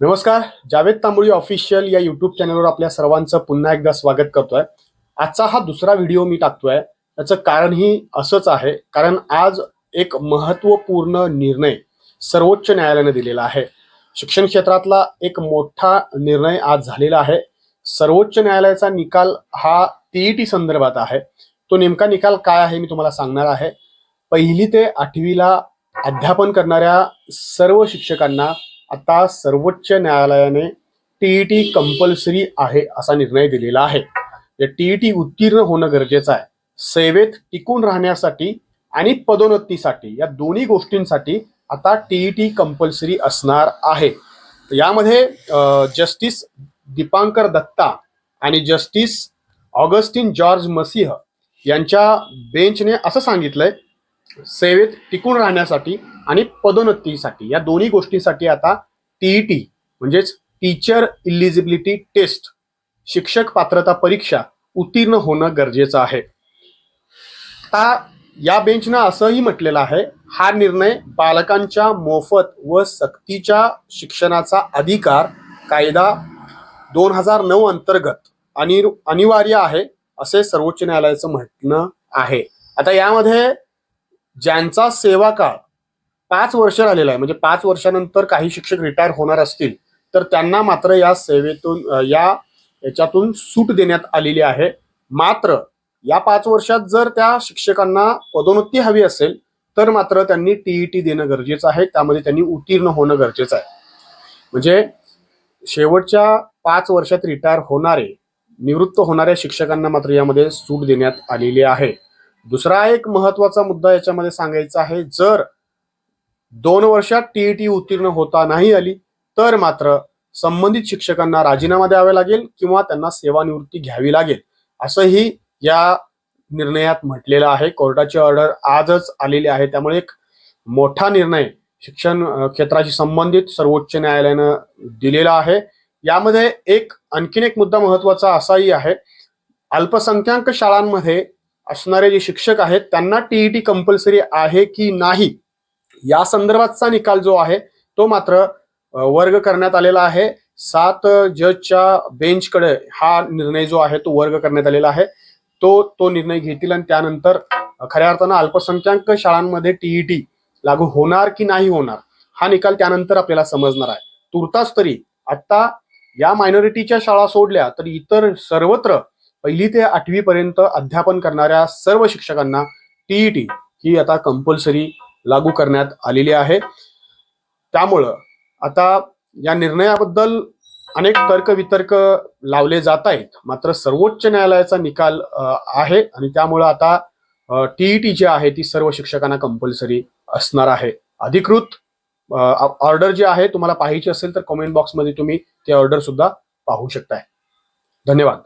नमस्कार जावेद तांबोळी ऑफिशियल या युट्यूब चॅनलवर आपल्या सर्वांचं पुन्हा एकदा स्वागत करतोय. आजचा हा दुसरा व्हिडिओ मी टाकतोय. त्याचं कारणही असंच आहे कारण आज एक महत्त्वपूर्ण निर्णय सर्वोच्च न्यायालयाने दिलेला आहे. शिक्षण क्षेत्रातला एक मोठा निर्णय आज झालेला आहे. सर्वोच्च न्यायालयाचा निकाल हा टीईटी संदर्भात आहे. तो नेमका निकाल काय आहे मी तुम्हाला सांगणार आहे. पहिली ते आठवीला अध्यापन करणाऱ्या सर्व शिक्षकांना आता सर्वोच्च न्यायालयाने टीईटी कंपल्सरी आहे असा निर्णय दिलेला आहे. म्हणजे टीईटी उत्तीर्ण होणं गरजेचं आहे. सेवेत टिकून राहण्यासाठी आणि पदोन्नतीसाठी या दोन्ही गोष्टींसाठी आता टीईटी कंपल्सरी असणार आहे. यामध्ये जस्टिस दीपांकर दत्ता आणि जस्टिस ऑगस्टिन जॉर्ज मसिह यांच्या बेंचने असं सांगितलंय सेवेत टिकून राहण्यासाठी आणि पदोन्नतीसाठी या दोन्ही गोष्टींसाठी आता टीईटी म्हणजेच टीचर इलिजिबिलिटी टेस्ट शिक्षक पात्रता परीक्षा उत्तीर्ण होणं गरजेचं आहे. आता या बेंचनं असंही म्हटलेलं आहे हा निर्णय बालकांच्या मोफत व सक्तीच्या शिक्षणाचा अधिकार कायदा दोन हजार नऊ अंतर्गत आणि अनिवार्य आहे असे सर्वोच्च न्यायालयाचं म्हणणं आहे. आता यामध्ये ज्यांचा सेवा काळ पाच वर्ष राहिलेला आहे म्हणजे पाच वर्षानंतर काही शिक्षक रिटायर होणार असतील तर त्यांना मात्र या सेवेतून या याच्यातून सूट देण्यात आलेली आहे. मात्र या पाच वर्षात जर त्या शिक्षकांना पदोन्नती हवी असेल तर मात्र त्यांनी टीईटी देणं गरजेचं आहे त्यामध्ये त्यांनी उत्तीर्ण होणं गरजेचं आहे. म्हणजे शेवटच्या पाच वर्षात रिटायर होणारे निवृत्त होणाऱ्या शिक्षकांना मात्र यामध्ये सूट देण्यात आलेली आहे. दुसरा एक महत्त्वाचा मुद्दा याच्यामध्ये सांगायचा आहे जर दोन वर्षात टीईटी उत्तीर्ण होता नाही आली तर मात्र संबंधित शिक्षकांना राजीनामा द्यावा लागेल किंवा त्यांना सेवानिवृत्ती घ्यावी लागेल. असंही या निर्णयात म्हटलेलं आहे. कोर्टाची ऑर्डर आजच आलेली आहे. त्यामुळे एक मोठा निर्णय शिक्षण क्षेत्राशी संबंधित सर्वोच्च न्यायालयानं दिलेला आहे. यामध्ये एक आणखीन एक मुद्दा महत्त्वाचा असाही आहे. अल्पसंख्याक शाळांमध्ये असणारे जे शिक्षक आहेत त्यांना टीईटी कंपल्सरी आहे की नाही या संदर्भातचा निकाल जो आहे तो मात्र वर्ग करण्यात आलेला आहे. सात जजच्या बेंचकडे हा निर्णय जो आहे तो वर्ग करण्यात आलेला आहे. तो तो निर्णय घेतील आणि त्यानंतर खऱ्या अर्थानं अल्पसंख्याक शाळांमध्ये टीईटी लागू होणार की नाही होणार हा निकाल त्यानंतर आपल्याला समजणार आहे. तुर्तास तरी आता या मायनॉरिटीच्या शाळा सोडल्या तर इतर सर्वत्र पहिली ते आठवी पर्यंत अध्यापन करणाऱ्या सर्व शिक्षकांना टीईटी ही आता कंपल्सरी लागू करण्यात आलेली आहे. त्यामुळं आता या निर्णयाबद्दल अनेक तर्क वितर्क लावले जात आहेत. मात्र सर्वोच्च न्यायालयाचा निकाल आहे आणि त्यामुळं आता टीईटी जी आहे ती सर्व शिक्षकांना कंपल्सरी असणार आहे. अधिकृत ऑर्डर जी आहे तुम्हाला पाहायची असेल तर कमेंट बॉक्समध्ये तुम्ही ते ऑर्डर सुद्धा पाहू शकताय. धन्यवाद.